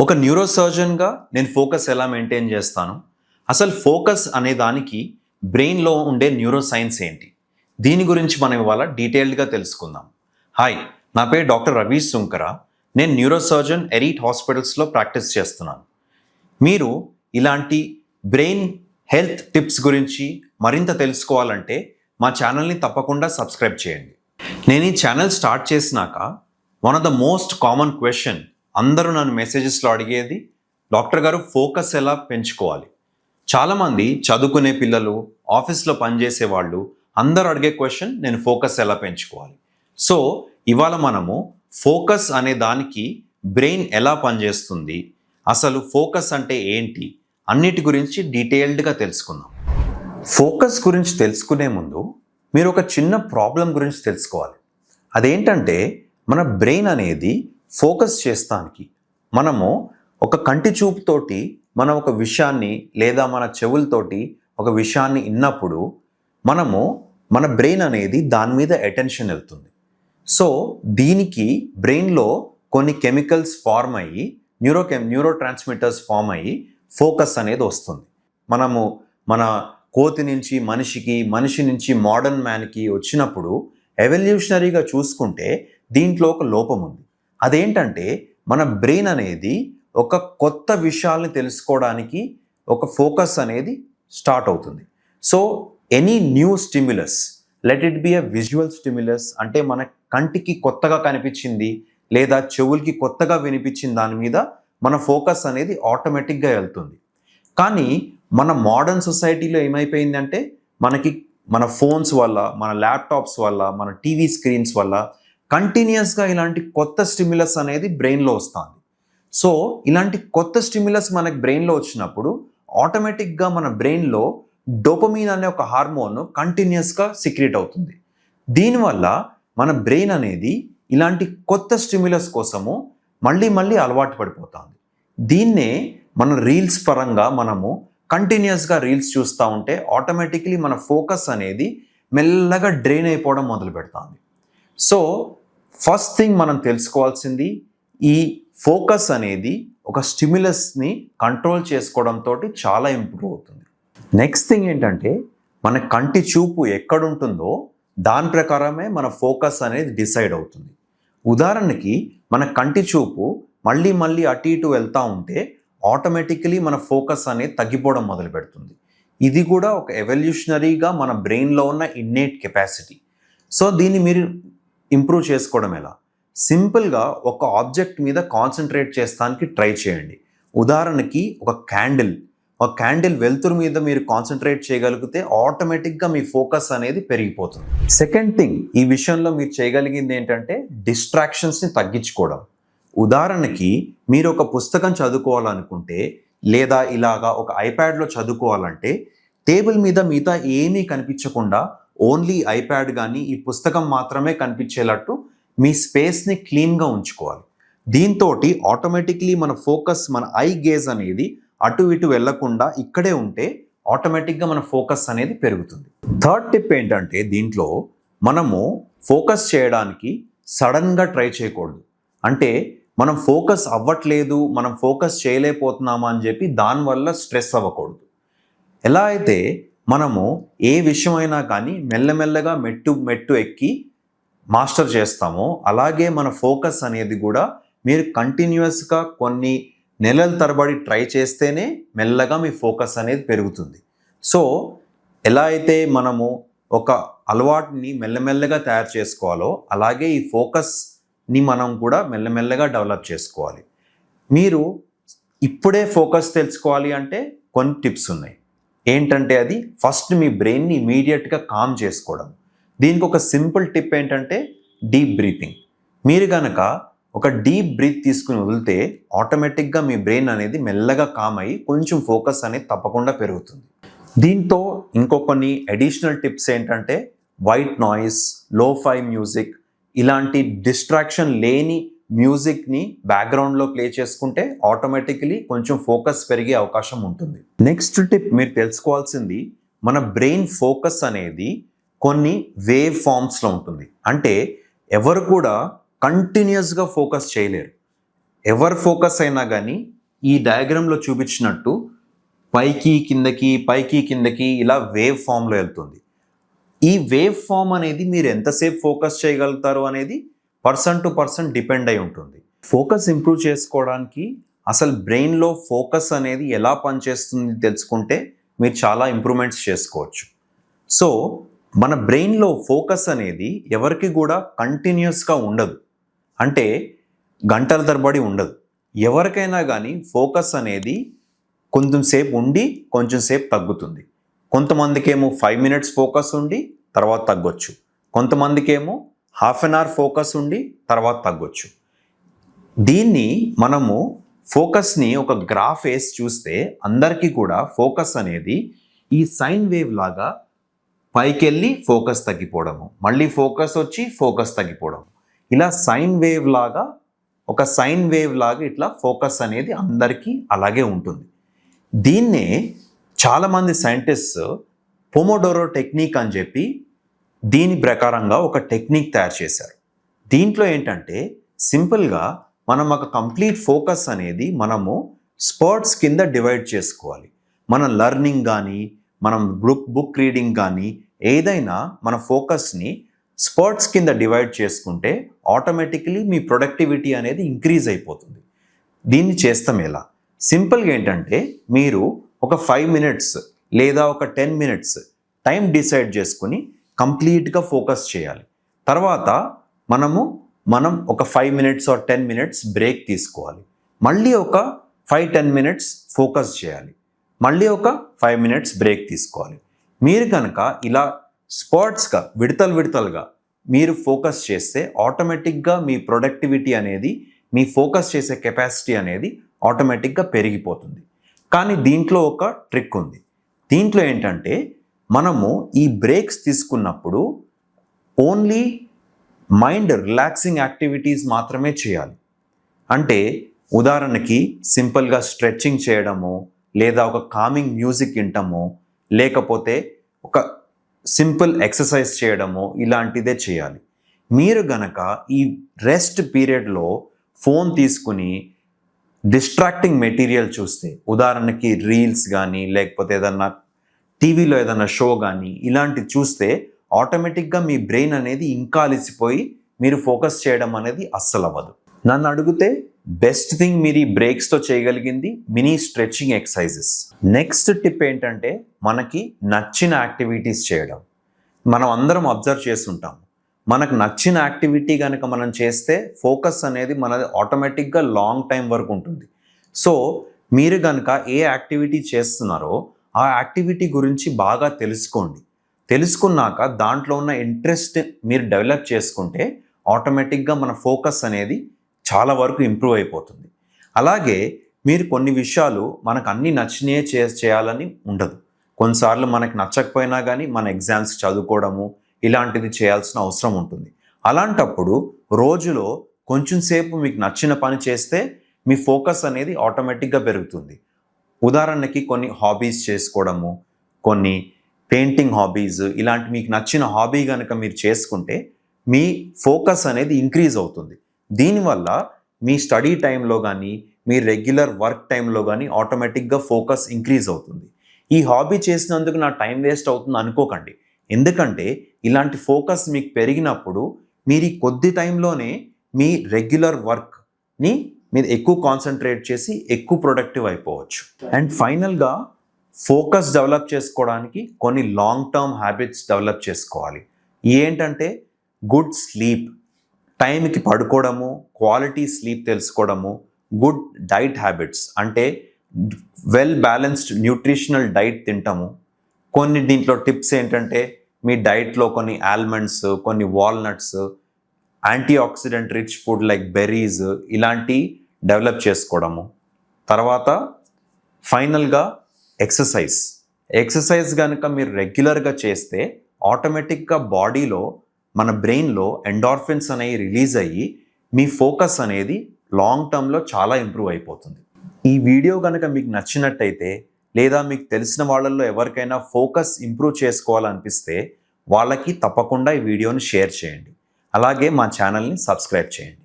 ఒక న్యూరో సర్జన్గా నేను ఫోకస్ ఎలా మెయింటైన్ చేస్తాను? అసలు ఫోకస్ అనే దానికి బ్రెయిన్లో ఉండే న్యూరో సైన్స్ ఏంటి? దీని గురించి మనం ఇవాళ డీటెయిల్డ్గా తెలుసుకుందాం. హాయ్ నా పేరు డాక్టర్ రవీష్ సుంకర. నేను న్యూరో సర్జన్ ఎరీట్ హాస్పిటల్స్లో ప్రాక్టీస్ చేస్తున్నాను. మీరు ఇలాంటి బ్రెయిన్ హెల్త్ టిప్స్ గురించి మరింత తెలుసుకోవాలంటే మా ఛానల్ని తప్పకుండా సబ్స్క్రైబ్ చేయండి. నేను ఈ ఛానల్ స్టార్ట్ చేసినాక one of the most common question అందరూ నన్ను మెసేజెస్లో అడిగేది డాక్టర్ గారు ఫోకస్ ఎలా పెంచుకోవాలి? చాలామంది చదువుకునే పిల్లలు ఆఫీస్లో పనిచేసే వాళ్ళు అందరూ అడిగే క్వశ్చన్ నేను ఫోకస్ ఎలా పెంచుకోవాలి? సో ఇవాళ మనము ఫోకస్ అనే దానికి బ్రెయిన్ ఎలా పనిచేస్తుంది అసలు ఫోకస్ అంటే ఏంటి అన్నిటి గురించి డీటెయిల్డ్గా తెలుసుకుందాం. ఫోకస్ గురించి తెలుసుకునే ముందు మీరు ఒక చిన్న ప్రాబ్లం గురించి తెలుసుకోవాలి. అదేంటంటే మన బ్రెయిన్ అనేది ఫోకస్ చేస్తానికి మనము ఒక కంటి చూపుతోటి మనం ఒక విషయాన్ని లేదా మన చెవులతోటి ఒక విషయాన్ని విన్నప్పుడు మనము మన బ్రెయిన్ అనేది దాని మీద అటెన్షన్ వెళ్తుంది. సో దీనికి బ్రెయిన్లో కొన్ని కెమికల్స్ ఫార్మ్ అయ్యి న్యూరో న్యూరో ట్రాన్స్మిటర్స్ ఫామ్ అయ్యి ఫోకస్ అనేది వస్తుంది. మనము మన కోతి నుంచి మనిషికి మనిషి నుంచి మోడర్న్ మ్యాన్కి వచ్చినప్పుడు ఎవల్యూషనరీగా చూసుకుంటే దీంట్లో ఒక లోపం ఉంది. అదేంటంటే మన బ్రెయిన్ అనేది ఒక కొత్త విషయాల్ని తెలుసుకోవడానికి ఒక ఫోకస్ అనేది స్టార్ట్ అవుతుంది. So any new stimulus let it be a visual stimulus అంటే మన కంటికి కొత్తగా కనిపించింది లేదా చెవులకి కొత్తగా వినిపించిన దాని మీద మన ఫోకస్ అనేది ఆటోమేటిక్గా వెళ్తుంది. కానీ మన మోడర్న్ సొసైటీలో ఏమైపోయిందంటే మనకి మన ఫోన్స్ వల్ల మన ల్యాప్టాప్స్ వల్ల మన టీవీ స్క్రీన్స్ వల్ల కంటిన్యూస్గా ఇలాంటి కొత్త స్టిమ్యులస్ అనేది బ్రెయిన్లో వస్తుంది. సో ఇలాంటి కొత్త స్టిమ్యులస్ మనకి బ్రెయిన్లో వచ్చినప్పుడు ఆటోమేటిక్గా మన బ్రెయిన్లో డోపమీన్ అనే ఒక హార్మోన్ కంటిన్యూస్గా సిక్రియేట్ అవుతుంది. దీనివల్ల మన బ్రెయిన్ అనేది ఇలాంటి కొత్త స్టిమ్యులస్ కోసము మళ్ళీ మళ్ళీ అలవాటు పడిపోతుంది. దీన్నే మన రీల్స్ పరంగా మనము కంటిన్యూస్గా రీల్స్ చూస్తూ ఉంటే ఆటోమేటిక్లీ మన ఫోకస్ అనేది మెల్లగా డ్రైన్ అయిపోవడం మొదలు పెడుతుంది సో ఫస్ట్ థింగ్ మనం తెలుసుకోవాల్సింది ఈ ఫోకస్ అనేది ఒక స్టిమ్యులస్ని కంట్రోల్ చేసుకోవడంతో చాలా ఇంప్రూవ్ అవుతుంది. నెక్స్ట్ థింగ్ ఏంటంటే మన కంటి చూపు ఎక్కడుంటుందో దాని ప్రకారమే మన ఫోకస్ అనేది డిసైడ్ అవుతుంది. ఉదాహరణకి మన కంటి చూపు మళ్ళీ మళ్ళీ అటు ఇటు వెళ్తూ ఉంటే ఆటోమేటికలీ మన ఫోకస్ అనేది తగ్గిపోవడం మొదలు పెడుతుంది. ఇది కూడా ఒక ఎవల్యూషనరీగా మన బ్రెయిన్లో ఉన్న ఇన్నేట్ కెపాసిటీ సో దీన్ని మీరు ఇంప్రూవ్ చేసుకోవడం ఎలా? సింపుల్గా ఒక ఆబ్జెక్ట్ మీద కాన్సన్ట్రేట్ చేస్తానికి ట్రై చేయండి. ఉదాహరణకి ఒక క్యాండిల్. ఒక క్యాండిల్ వెలుతురు మీద మీరు కాన్సన్ట్రేట్ చేయగలిగితే ఆటోమేటిక్గా మీ ఫోకస్ అనేది పెరిగిపోతుంది. సెకండ్ థింగ్ ఈ విషయంలో మీరు చేయగలిగింది ఏంటంటే డిస్ట్రాక్షన్స్ని తగ్గించుకోవడం. ఉదాహరణకి మీరు ఒక పుస్తకం చదువుకోవాలనుకుంటే లేదా ఇలాగా ఒక ఐప్యాడ్లో చదువుకోవాలంటే టేబుల్ మీద మిగతా ఏమీ కనిపించకుండా ఓన్లీ ఐప్యాడ్ కానీ ఈ పుస్తకం మాత్రమే కనిపించేటట్టు మీ స్పేస్ని క్లీన్గా ఉంచుకోవాలి. దీంతో ఆటోమేటిక్లీ మన ఫోకస్ మన ఐ గేజ్ అనేది అటు ఇటు వెళ్ళకుండా ఇక్కడే ఉంటే ఆటోమేటిక్గా మన ఫోకస్ అనేది పెరుగుతుంది. థర్డ్ టిప్ ఏంటంటే దీంట్లో మనము ఫోకస్ చేయడానికి సడన్గా ట్రై చేయకూడదు. అంటే మనం ఫోకస్ అవ్వట్లేదు మనం ఫోకస్ చేయలేకపోతున్నామా అని చెప్పి దానివల్ల స్ట్రెస్ అవ్వకూడదు. ఎలా అయితే మనము ఏ విషయమైనా కానీ మెల్లమెల్లగా మెట్టు మెట్టు ఎక్కి మాస్టర్ చేస్తామో. అలాగే మన ఫోకస్ అనేది కూడా మీరు కంటిన్యూస్గా కొన్ని నెలల తరబడి ట్రై చేస్తేనే మెల్లగా మీ ఫోకస్ అనేది పెరుగుతుంది. సో ఎలా అయితే మనము ఒక అలవాటుని మెల్లమెల్లగా తయారు చేసుకోవాలో అలాగే ఈ ఫోకస్ని మనం కూడా మెల్లమెల్లగా డెవలప్ చేసుకోవాలి. మీరు ఇప్పుడే ఫోకస్ తెలుసుకోవాలి అంటే కొన్ని టిప్స్ ఉన్నాయి. ఏంటంటే అది ఫస్ట్ మీ బ్రెయిన్ని ఇమీడియట్గా కామ్ చేసుకోవడం. దీనికి ఒక సింపుల్ టిప్ ఏంటంటే డీప్ బ్రీతింగ్. మీరు కనుక ఒక డీప్ బ్రీత్ తీసుకుని వదిలితే ఆటోమేటిక్గా మీ బ్రెయిన్ అనేది మెల్లగా కామ్ అయ్యి కొంచెం ఫోకస్ అనేది తప్పకుండా పెరుగుతుంది. దీంతో ఇంకో కొన్ని అడిషనల్ టిప్స్ ఏంటంటే వైట్ నాయిస్లో ఫై మ్యూజిక్ ఇలాంటి డిస్ట్రాక్షన్ లేని మ్యూజిక్ని బ్యాక్గ్రౌండ్లో ప్లే చేసుకుంటే ఆటోమేటికలీ కొంచెం ఫోకస్ పెరిగే అవకాశం ఉంటుంది. నెక్స్ట్ టిప్ మీరు తెలుసుకోవాల్సింది మన బ్రెయిన్ ఫోకస్ అనేది కొన్ని వేవ్ ఫామ్స్లో ఉంటుంది. అంటే ఎవరు కూడా కంటిన్యూస్గా ఫోకస్ చేయలేరు. ఎవరు ఫోకస్ అయినా కానీ ఈ డయాగ్రామ్లో చూపించినట్టు పైకి కిందకి పైకి కిందకి ఇలా వేవ్ ఫామ్లో వెళ్తుంది. ఈ వేవ్ ఫామ్ అనేది మీరు ఎంతసేపు ఫోకస్ చేయగలుగుతారు అనేది పర్సన్ టు పర్సన్ డిపెండ్ అయి ఉంటుంది. ఫోకస్ ఇంప్రూవ్ చేసుకోవడానికి అసలు బ్రెయిన్లో ఫోకస్ అనేది ఎలా పనిచేస్తుంది తెలుసుకుంటే మీరు చాలా ఇంప్రూవ్మెంట్స్ చేసుకోవచ్చు. సో మన బ్రెయిన్లో ఫోకస్ అనేది ఎవరికి కూడా కంటిన్యూస్గా ఉండదు. అంటే గంటల తరబడి ఉండదు. ఎవరికైనా కానీ ఫోకస్ అనేది కొంచెం సేపు ఉండి కొంచెం సేపు తగ్గుతుంది. కొంతమందికి ఏమో ఫైవ్ మినిట్స్ ఫోకస్ ఉండి తర్వాత తగ్గొచ్చు. కొంతమందికేమో హాఫ్ అన్ అవర్ ఫోకస్ ఉండి తర్వాత తగ్గొచ్చు. దీన్ని మనము ఫోకస్ని ఒక గ్రాఫ్ వేసి చూస్తే అందరికీ కూడా ఫోకస్ అనేది ఈ సైన్ వేవ్ లాగా పైకెళ్ళి ఫోకస్ తగ్గిపోవడము మళ్ళీ ఫోకస్ వచ్చి ఫోకస్ తగ్గిపోవడం ఇలా సైన్ వేవ్ లాగా ఒక సైన్ వేవ్ లాగా ఇట్లా ఫోకస్ అనేది అందరికీ అలాగే ఉంటుంది. దీన్నే చాలామంది సైంటిస్ట్ పొమోడోరో టెక్నిక్ అని చెప్పి దీని ప్రకారంగా ఒక టెక్నిక్ తయారు చేశారు. దీంట్లో ఏంటంటే సింపుల్గా మనం ఒక కంప్లీట్ ఫోకస్ అనేది మనము స్పాట్స్ కింద డివైడ్ చేసుకోవాలి. మన లర్నింగ్ కానీ మనం బుక్ బుక్ రీడింగ్ కానీ ఏదైనా మన ఫోకస్ని స్పాట్స్ కింద డివైడ్ చేసుకుంటే ఆటోమేటికలీ మీ ప్రొడక్టివిటీ అనేది ఇంక్రీజ్ అయిపోతుంది. దీన్ని చేస్తాం ఎలా? సింపుల్గా ఏంటంటే మీరు ఒక ఫైవ్ మినిట్స్ లేదా ఒక టెన్ మినిట్స్ టైం డిసైడ్ చేసుకుని కంప్లీట్గా ఫోకస్ చేయాలి. తర్వాత మనము మనం ఒక five minutes or ten minutes break తీసుకోవాలి. మళ్ళీ ఒక ఫైవ్ టెన్ మినిట్స్ ఫోకస్ చేయాలి. మళ్ళీ ఒక ఫైవ్ మినిట్స్ బ్రేక్ తీసుకోవాలి. మీరు కనుక ఇలా స్పాట్స్గా విడతలు విడతలుగా మీరు ఫోకస్ చేస్తే ఆటోమేటిక్గా మీ ప్రొడక్టివిటీ అనేది మీ ఫోకస్ చేసే కెపాసిటీ అనేది ఆటోమేటిక్గా పెరిగిపోతుంది. కానీ దీంట్లో ఒక ట్రిక్ ఉంది. దీంట్లో ఏంటంటే మనము ఈ బ్రేక్స్ తీసుకున్నప్పుడు ఓన్లీ మైండ్ రిలాక్సింగ్ యాక్టివిటీస్ మాత్రమే చేయాలి. అంటే ఉదాహరణకి సింపుల్గా స్ట్రెచ్చింగ్ చేయడము లేదా ఒక కామింగ్ మ్యూజిక్ వింటము లేకపోతే ఒక సింపుల్ ఎక్సర్సైజ్ చేయడము ఇలాంటిదే చేయాలి. మీరు గనక ఈ రెస్ట్ పీరియడ్లో ఫోన్ తీసుకుని డిస్ట్రాక్టింగ్ మెటీరియల్ చూస్తే ఉదాహరణకి రీల్స్ కానీ లేకపోతే ఏదన్నా టీవీలో ఏదైనా షో కానీ ఇలాంటివి చూస్తే ఆటోమేటిక్గా మీ బ్రెయిన్ అనేది ఇంకా అలసిపోయి మీరు ఫోకస్ చేయడం అనేది అస్సలు అవ్వదు నన్ను అడిగితే బెస్ట్ థింగ్ మీరు ఈ బ్రేక్స్తో చేయగలిగింది mini stretching exercises. Next tip ఏంటంటే మనకి నచ్చిన యాక్టివిటీస్ చేయడం. మనం అందరం అబ్జర్వ్ చేస్తుంటాం. మనకు నచ్చిన యాక్టివిటీ కనుక మనం చేస్తే ఫోకస్ అనేది మనది ఆటోమేటిక్గా లాంగ్ టైం వరకు ఉంటుంది. సో మీరు కనుక ఏ యాక్టివిటీ చేస్తున్నారో ఆ యాక్టివిటీ గురించి బాగా తెలుసుకోండి. తెలుసుకున్నాక దాంట్లో ఉన్న ఇంట్రెస్ట్ మీరు డెవలప్ చేసుకుంటే ఆటోమేటిక్గా మన ఫోకస్ అనేది చాలా వరకు ఇంప్రూవ్ అయిపోతుంది. అలాగే మీరు కొన్ని విషయాలు మనకు అన్ని నచ్చినే చే చేయాలని ఉండదు. కొన్నిసార్లు మనకు నచ్చకపోయినా కానీ మన ఎగ్జామ్స్ చదువుకోవడము ఇలాంటిది చేయాల్సిన అవసరం ఉంటుంది. అలాంటప్పుడు రోజులో కొంచెం సేపు మీకు నచ్చిన పని చేస్తే మీ ఫోకస్ అనేది ఆటోమేటిక్గా పెరుగుతుంది. ఉదాహరణకి కొన్ని హాబీస్ చేసుకోవడము కొన్ని పెయింటింగ్ హాబీస్ ఇలాంటి మీకు నచ్చిన హాబీ కనుక మీరు చేసుకుంటే మీ ఫోకస్ అనేది ఇంక్రీజ్ అవుతుంది. దీనివల్ల మీ స్టడీ టైంలో కానీ మీ రెగ్యులర్ వర్క్ టైంలో కానీ ఆటోమేటిక్గా ఫోకస్ ఇంక్రీజ్ అవుతుంది. ఈ హాబీ చేసినందుకు నా టైం వేస్ట్ అవుతుంది అనుకోకండి. ఎందుకంటే ఇలాంటి ఫోకస్ మీకు పెరిగినప్పుడు మీరు ఈ కొద్ది టైంలోనే మీ రెగ్యులర్ వర్క్ని మీరు ఎక్కువ కాన్సన్ట్రేట్ చేసి ఎక్కువ ప్రొడక్టివ్ అయిపోవచ్చు. అండ్ ఫైనల్గా ఫోకస్ డెవలప్ చేసుకోవడానికి కొన్ని లాంగ్ టర్మ్ హ్యాబిట్స్ డెవలప్ చేసుకోవాలి. ఏంటంటే గుడ్ స్లీప్ టైంకి పడుకోవడము క్వాలిటీ స్లీప్ తెలుసుకోవడము గుడ్ డైట్ హ్యాబిట్స్ అంటే వెల్ బ్యాలెన్స్డ్ న్యూట్రిషనల్ డైట్ తింటాము. కొన్ని దీంట్లో టిప్స్ ఏంటంటే మీ డైట్లో కొన్ని ఆల్మండ్స్ కొన్ని walnuts antioxidant rich food like berries ఇలాంటి డెవలప్ చేసుకోవడము. తర్వాత ఫైనల్గా ఎక్సర్సైజ్. ఎక్సర్సైజ్ కనుక మీరు రెగ్యులర్గా చేస్తే ఆటోమేటిక్గా బాడీలో మన బ్రెయిన్లో ఎండార్ఫిన్స్ అనేవి రిలీజ్ అయ్యి మీ ఫోకస్ అనేది లాంగ్ టర్మ్లో చాలా ఇంప్రూవ్ అయిపోతుంది. ఈ వీడియో కనుక మీకు నచ్చినట్టయితే లేదా మీకు తెలిసిన వాళ్ళల్లో ఎవరికైనా ఫోకస్ ఇంప్రూవ్ చేసుకోవాలనిపిస్తే వాళ్ళకి తప్పకుండా ఈ వీడియోని షేర్ చేయండి. అలాగే మా ఛానల్ని సబ్స్క్రైబ్ చేయండి.